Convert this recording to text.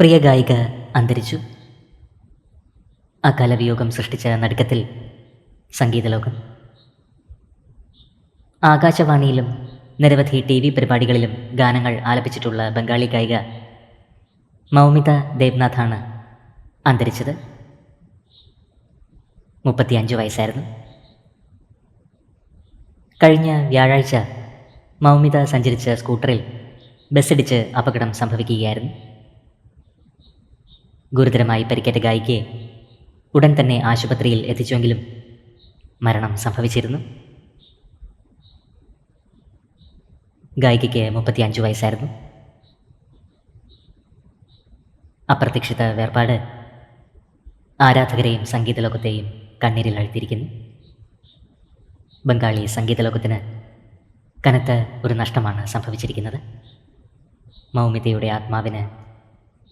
പ്രിയ ഗായിക അന്തരിച്ചു. അകാലവിയോഗം സൃഷ്ടിച്ച നടുക്കത്തിൽ സംഗീതലോകം. ആകാശവാണിയിലും നിരവധി ടി വി പരിപാടികളിലും ഗാനങ്ങൾ ആലപിച്ചിട്ടുള്ള ബംഗാളി ഗായിക മൗമിത ദേവ്നാഥാണ് അന്തരിച്ചത്. മുപ്പത്തിയഞ്ച് വയസ്സായിരുന്നു. കഴിഞ്ഞ വ്യാഴാഴ്ച മൗമിത സഞ്ചരിച്ച സ്കൂട്ടറിൽ ബസ്സിടിച്ച് അപകടം സംഭവിക്കുകയായിരുന്നു. ഗുരുതരമായി പരിക്കേറ്റ ഗായികയെ ഉടൻ തന്നെ ആശുപത്രിയിൽ എത്തിച്ചുവെങ്കിലും മരണം സംഭവിച്ചിരുന്നു. ഗായികയ്ക്ക് മുപ്പത്തിയഞ്ച് വയസ്സായിരുന്നു. അപ്രതീക്ഷിത വേർപാട് ആരാധകരെയും സംഗീതലോകത്തെയും കണ്ണീരിൽ അഴുത്തിയിരിക്കുന്നു ബംഗാളി സംഗീതലോകത്തിന് കനത്ത ഒരു നഷ്ടമാണ് സംഭവിച്ചിരിക്കുന്നത്. മൗമിതയുടെ ആത്മാവിന്